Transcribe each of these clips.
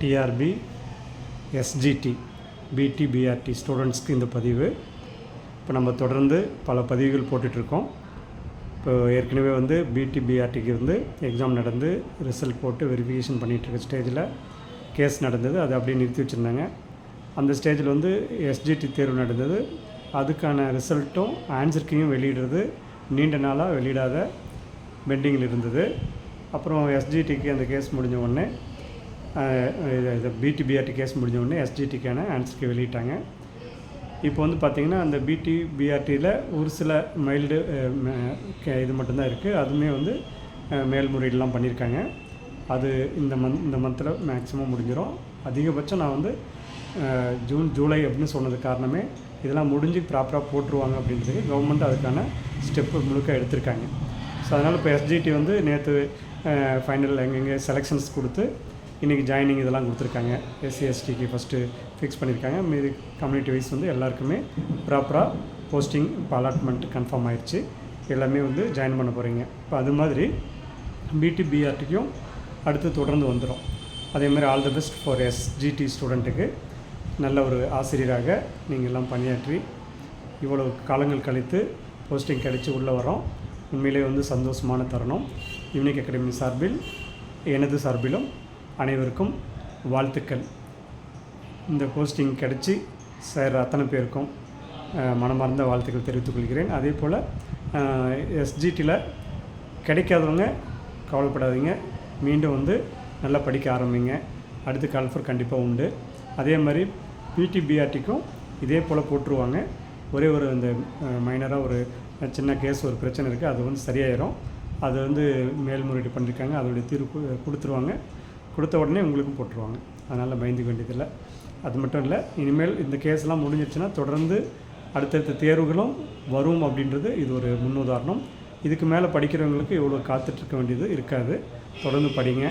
TRP SGT பிடி BRT ஸ்டூடெண்ட்ஸ்க்கு இந்த பதிவு. இப்போ நம்ம தொடர்ந்து பல பதிவுகள் போட்டுட்ருக்கோம். இப்போ ஏற்கனவே வந்து பிடி பிஆர்டிக்கு வந்து எக்ஸாம் நடந்து ரிசல்ட் போட்டு வெரிஃபிகேஷன் பண்ணிகிட்ருக்க ஸ்டேஜில் கேஸ் நடந்தது. அதை அப்படியே நிறுத்தி வச்சுருந்தாங்க. அந்த ஸ்டேஜில் வந்து எஸ்ஜிடி தேர்வு நடந்தது. அதுக்கான ரிசல்ட்டும் ஆன்சர் கீயும் வெளியிடுறது. நீண்ட நாளாக வெளியிடாத பெண்டிங்கில் இருந்தது. அப்புறம் எஸ்ஜிடிக்கு அந்த கேஸ் முடிஞ்ச உடனே இது- இது பிடி பிஆர்டி கேஸ் முடிஞ்ச உடனே எஸ்ஜிடிக்கான ஆன்சருக்கு வெளியிட்டாங்க. இப்போ வந்து பார்த்திங்கன்னா அந்த பிடி பிஆர்டியில் ஒரு சில மைல்டு இது மட்டும்தான் இருக்குது அதுவுமே வந்து அஹ், மேல்முறையீடுலாம் பண்ணியிருக்காங்க. அது இந்த மந்த் இந்த மந்தில் மேக்ஸிமம் முடிஞ்சிடும் அதிகபட்சம் நான் வந்து ஜூன் ஜூலை அப்படின்னு சொன்னது காரணமே இதெல்லாம் முடிஞ்சு ப்ராப்பராக போட்டுருவாங்க அப்படின்றதுக்கு கவர்மெண்ட் அதுக்கான ஸ்டெப்பு முழுக்க எடுத்திருக்காங்க. ஸோ அதனால் இப்போ எஸ்ஜிடி வந்து நேற்று ஃபைனல் எங்கெங்கே செலெக்ஷன்ஸ் கொடுத்து இன்றைக்கி ஜாயினிங் இதெல்லாம் கொடுத்துருக்காங்க. எஸ்சி எஸ்டிக்கு ஃபஸ்ட்டு ஃபிக்ஸ் பண்ணியிருக்காங்க. மீதி கம்யூனிட்டி வைஸ் வந்து எல்லாருக்குமே ப்ராப்பராக போஸ்டிங் இப்போ அலாட்மெண்ட் கன்ஃபார்ம் ஆயிடுச்சு எல்லாமே வந்து ஜாயின் பண்ண போகிறீங்க இப்போ அது மாதிரி பிடி பிஆர்டிக்கும் அடுத்து தொடர்ந்து வந்துடும் அதே மாதிரி all the best for SGT ஸ்டூடெண்ட்டுக்கு நல்ல ஒரு ஆசிரியராக நீங்கள் எல்லாம் பணியாற்றி இவ்வளோ காலங்கள் கழித்து போஸ்டிங் கழித்து உள்ளே வரோம் உண்மையிலே வந்து சந்தோஷமான தருணம். யூனிக் அகாடமி சார்பில் எனது சார்பிலும் அனைவருக்கும் வாழ்த்துக்கள். இந்த போஸ்டிங் கிடச்சி சேர்ற அத்தனை பேருக்கும் மனமார்ந்த வாழ்த்துக்கள் தெரிவித்துக் கொள்கிறேன். அதே போல் எஸ்ஜிடியில் கிடைக்காதவங்க கவலைப்படாதீங்க. மீண்டும் வந்து நல்லா படிக்க ஆரம்பிங்க. அடுத்து கால்ஃபர் கண்டிப்பாக உண்டு. அதே மாதிரி பிடி பிஆர்டிக்கும் இதே போல் போட்டுருவாங்க. ஒரே ஒரு இந்த மைனராக ஒரு சின்ன கேஸ் ஒரு பிரச்சனை இருக்குது அது வந்து சரியாயிரும். அது வந்து மேல்முறையீடு பண்ணியிருக்காங்க அதோடைய தீர்ப்பு கொடுத்துருவாங்க. கொடுத்த உடனே உங்களுக்கும் போட்டுருவாங்க. அதனால் பயந்துக்க வேண்டியதில்லை. அது மட்டும் இல்லை இனிமேல் இந்த கேஸ்லாம் முடிஞ்சிருச்சுன்னா தொடர்ந்து அடுத்தடுத்த தேர்வுகளும் வரும் அப்படின்றது இது ஒரு முன்னுதாரணம். இதுக்கு மேலே படிக்கிறவங்களுக்கு இவ்வளோ காத்துட்ருக்க வேண்டியது இருக்காது. தொடர்ந்து படிங்க.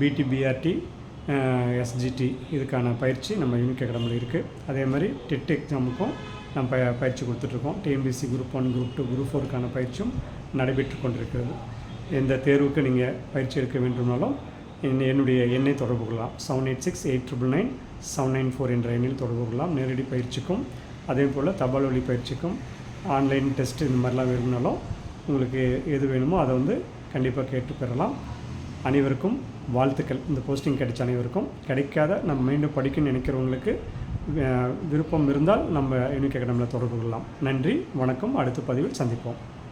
பிடி பிஆர்டி எஸ்ஜிடி இதுக்கான பயிற்சி நம்ம யூனிக் அகாடமியில் இருக்குது அதே மாதிரி டெட் எக்ஸாமுக்கும் நம்ம ப பயிற்சி கொடுத்துட்ருக்கோம். TNPSC group one group two group ஃபோருக்கான பயிற்சியும் நடைபெற்று கொண்டிருக்கிறது. எந்த தேர்வுக்கு நீங்கள் பயிற்சி எடுக்க வேண்டுமானாலும் என்- என்னுடைய எண்ணை தொடர்பு கொள்ளலாம். Seven eight six eight triple nine seven nine four என்ற எண்ணில் தொடர்பு கொள்ளலாம். நேரடி பயிற்சிக்கும் அதே போல் தபால் வழி பயிற்சிக்கும் ஆன்லைன் டெஸ்ட் இந்த மாதிரிலாம் வேணும்னாலும் உங்களுக்கு எது வேணுமோ அதை வந்து கண்டிப்பாக கேட்டு பெறலாம். அனைவருக்கும் வாழ்த்துக்கள். இந்த போஸ்டிங் கிடைச்ச அனைவருக்கும். கிடைக்காத நம்ம மீண்டும் படிக்கணும்னு நினைக்கிறவங்களுக்கு விருப்பம் இருந்தால் நம்ம யூனிக் அகாடமியில் தொடர்பு கொள்ளலாம். நன்றி வணக்கம். அடுத்த பதிவில் சந்திப்போம்.